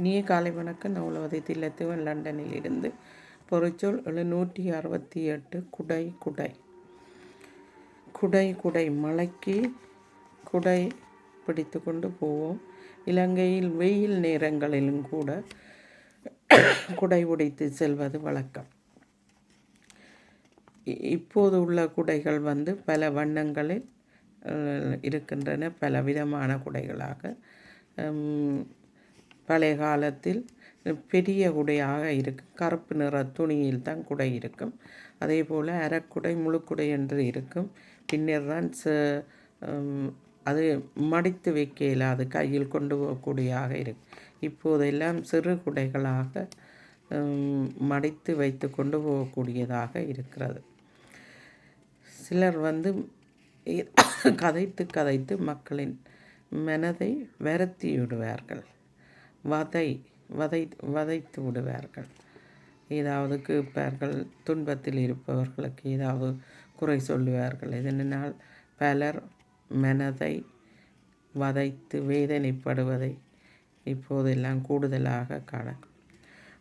இனிய காலை வணக்கம். நூலவதை தில்லத்துவன் லண்டனில் இருந்து பொறிச்சொல் எழுநூற்றி அறுபத்தி எட்டு. குடை குடை. குடை குடை. மலைக்கு குடை பிடித்து கொண்டு போவோம். இலங்கையில் வெயில் நேரங்களிலும் கூட குடை உடைத்து செல்வது வழக்கம். இப்போது உள்ள குடைகள் வந்து பல வண்ணங்களில் இருக்கின்றன. பல விதமான குடைகளாக பழைய காலத்தில் பெரிய குடையாக இருக்கும். கருப்பு நிற துணியில் தான் குடை இருக்கும். அதே போல் அரைக்குடை முழுக்குடை என்று இருக்கும். பின்னர் தான் அது மடித்து வைக்க இல்லாது கையில் கொண்டு போகக்கூடியதாக இருக்கும். இப்போதெல்லாம் சிறு குடைகளாக மடித்து வைத்து கொண்டு போகக்கூடியதாக இருக்கிறது. சிலர் வந்து கதைத்து கதைத்து மக்களின் மனதை வருத்தி விடுவார்கள் வதை வதை வதைத்து விடுவார்கள். ஏதாவது கேட்பார்கள் துன்பத்தில் இருப்பவர்களுக்கு ஏதாவது குறை சொல்லுவார்கள். இதனால் பலர் மனதை வதைத்து வேதனைப்படுவதை இப்போதெல்லாம் கூடுதலாக காண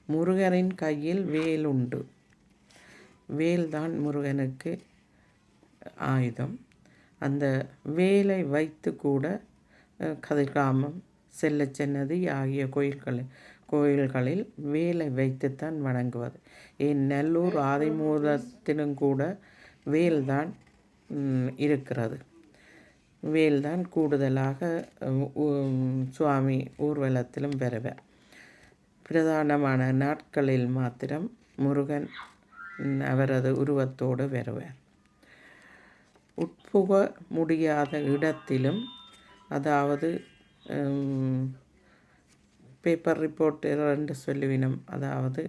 முருகனின் கையில் வேல் உண்டு. வேல்தான் முருகனுக்கு ஆயுதம். அந்த வேலை வைத்து கூட கதிர்காமம் செல்ல சென்னது ஆகிய கோயில்களில் கோயில்களில் வேலை வைத்துத்தான் வணங்குவது. என் நல்லூர் ஆதிமூலத்திலும் கூட வேல்தான் இருக்கிறது. வேல்தான் கூடுதலாக சுவாமி ஊர்வலத்திலும் பெறுவேன் பிரதானமான நாட்களில் மாத்திரம் முருகன் அவரது உருவத்தோடு வருவார். உட்புக முடியாத இடத்திலும் அதாவது பேப்பர் ரிப்போர்ட்டர் என்று சொல்லுவினம் அதாவது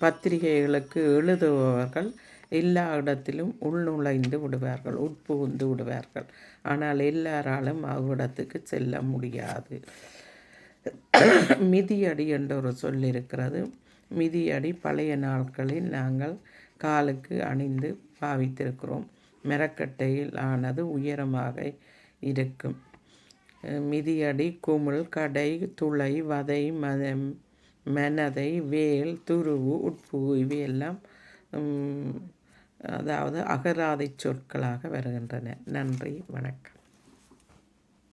பத்திரிகைகளுக்கு எழுதுபவர்கள் எல்லா இடத்திலும் உள்நுழைந்து விடுவார்கள் உட்புகுந்து விடுவார்கள் ஆனால் எல்லாராலும் அவ்விடத்துக்கு செல்ல முடியாது மிதியடி என்ற ஒரு சொல் இருக்கிறது மிதியடி பழைய நாட்களில் நாங்கள் காலுக்கு அணிந்து பாவித்திருக்கிறோம் மரக்கட்டையில் ஆனது உயரமாக இருக்கும். மிதியடி குமிழ் கடை துளை வதை மத மனதை வேல் துருவு உட்பு இவையெல்லாம் அதாவது அகராதை சொற்களாக வருகின்றன. நன்றி வணக்கம்.